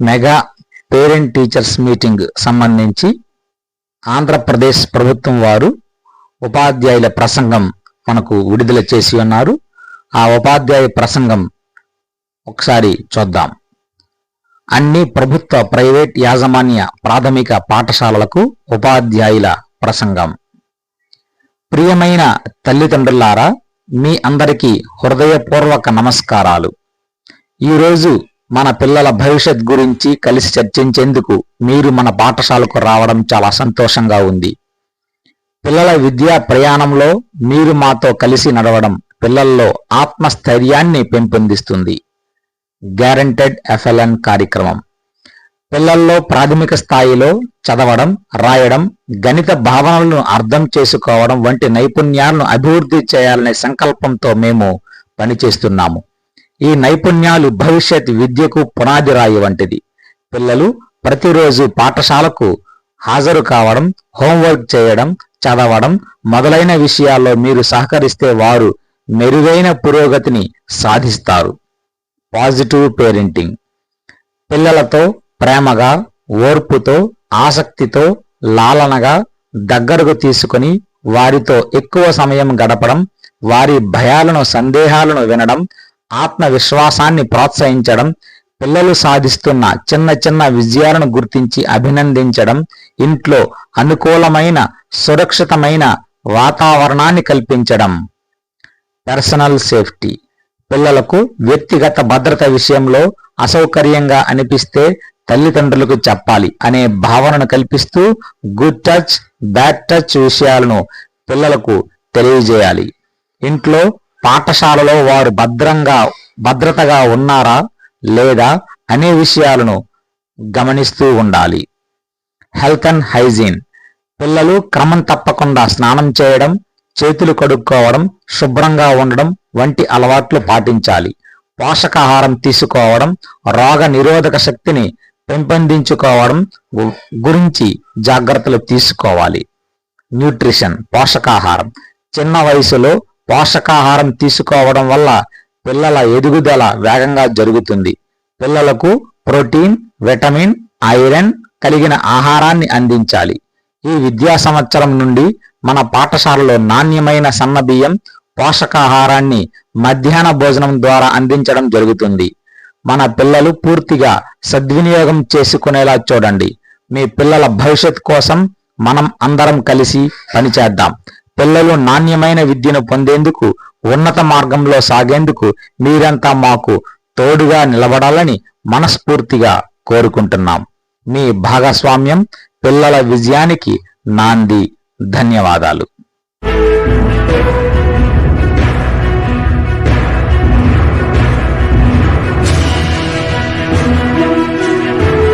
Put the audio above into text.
Mega parent teachers meeting సంబంధించి ఆంధ్రప్రదేశ్ ప్రభుత్వం వారు ఉపాధ్యాయుల ప్రసంగం మనకు విడుదల చేసి ఉన్నారు. ఆ ఉపాధ్యాయ ప్రసంగం ఒకసారి చూద్దాం. అన్ని ప్రభుత్వ ప్రైవేట్ యాజమాన్య ప్రాథమిక పాఠశాలలకు ఉపాధ్యాయుల ప్రసంగం. ప్రియమైన తల్లిదండ్రులారా మీ అందరికీ హృదయపూర్వక నమస్కారాలు. ఈరోజు మన పిల్లల భవిష్యత్ గురించి కలిసి చర్చించేందుకు మీరు మన పాఠశాలకు రావడం చాలా సంతోషంగా ఉంది. పిల్లల విద్యా ప్రయాణంలో మీరు మాతో కలిసి నడవడం పిల్లల్లో ఆత్మస్థైర్యాన్ని పెంపొందిస్తుంది. గ్యారంటెడ్ ఎఫ్ఎల్ఎన్ కార్యక్రమం. పిల్లల్లో ప్రాథమిక స్థాయిలో చదవడం రాయడం గణిత భావనలను అర్థం చేసుకోవడం వంటి నైపుణ్యాలను అభివృద్ధి చేయాలనే సంకల్పంతో మేము పనిచేస్తున్నాము. ఈ నైపుణ్యాలు భవిష్యత్ విద్యకు పునాది రాయి వంటిది. పిల్లలు ప్రతిరోజు పాఠశాలకు హాజరు కావడం హోంవర్క్ చేయడం చదవడం మొదలైన విషయాల్లో మీరు సహకరిస్తే వారు మెరుగైన పురోగతిని సాధిస్తారు. Positive parenting. పిల్లలతో ప్రేమగా ఓర్పుతో ఆసక్తితో లాలనగా దగ్గరకు తీసుకుని వారితో ఎక్కువ సమయం గడపడం వారి భయాలను సందేహాలను వినడం ఆత్మవిశ్వాసాన్ని ప్రోత్సహించడం పిల్లలు సాధిస్తున్న చిన్న చిన్న విజయాలను గుర్తించి అభినందించడం ఇంట్లో అనుకూలమైన సురక్షితమైన వాతావరణాన్ని కల్పించడం. పర్సనల్ సేఫ్టీ పిల్లలకు వ్యక్తిగత భద్రత విషయంలో అసౌకర్యంగా అనిపిస్తే తల్లిదండ్రులకు చెప్పాలి అనే భావనను కల్పిస్తూ గుడ్ టచ్ బ్యాడ్ టచ్ విషయాలను పిల్లలకు తెలియజేయాలి. ఇంట్లో పాఠశాలలో వారు భద్రంగా భద్రతగా ఉన్నారా లేదా అనే విషయాలను గమనిస్తూ ఉండాలి. Health and hygiene. పిల్లలు క్రమం తప్పకుండా స్నానం చేయడం చేతులు కడుక్కోవడం శుభ్రంగా ఉండడం వంటి అలవాట్లు పాటించాలి. పోషకాహారం తీసుకోవడం రోగ నిరోధక శక్తిని పెంపొందించుకోవడం గు- గురించి జాగ్రత్తలు తీసుకోవాలి. న్యూట్రిషన్ పోషకాహారం. చిన్న వయసులో పోషకాహారం తీసుకోవడం వల్ల పిల్లల ఎదుగుదల వేగంగా జరుగుతుంది. పిల్లలకు ప్రోటీన్ విటమిన్ ఐరన్ కలిగిన ఆహారాన్ని అందించాలి. ఈ విద్యా సంవత్సరం నుండి మన పాఠశాలలో నాణ్యమైన సన్నబియ్యం పోషకాహారాన్ని మధ్యాహ్న భోజనం ద్వారా అందించడం జరుగుతుంది. మన పిల్లలు పూర్తిగా సద్వినియోగం చేసుకునేలా చూడండి. మీ పిల్లల భవిష్యత్ కోసం మనం అందరం కలిసి పనిచేద్దాం. పిల్లలు నాణ్యమైన విద్యను పొందేందుకు ఉన్నత మార్గంలో సాగేందుకు మీరంతా మాకు తోడుగా నిలబడాలని మనస్ఫూర్తిగా కోరుకుంటున్నాం. మీ భాగస్వామ్యం పిల్లల విజయానికి నాంది. ధన్యవాదాలు.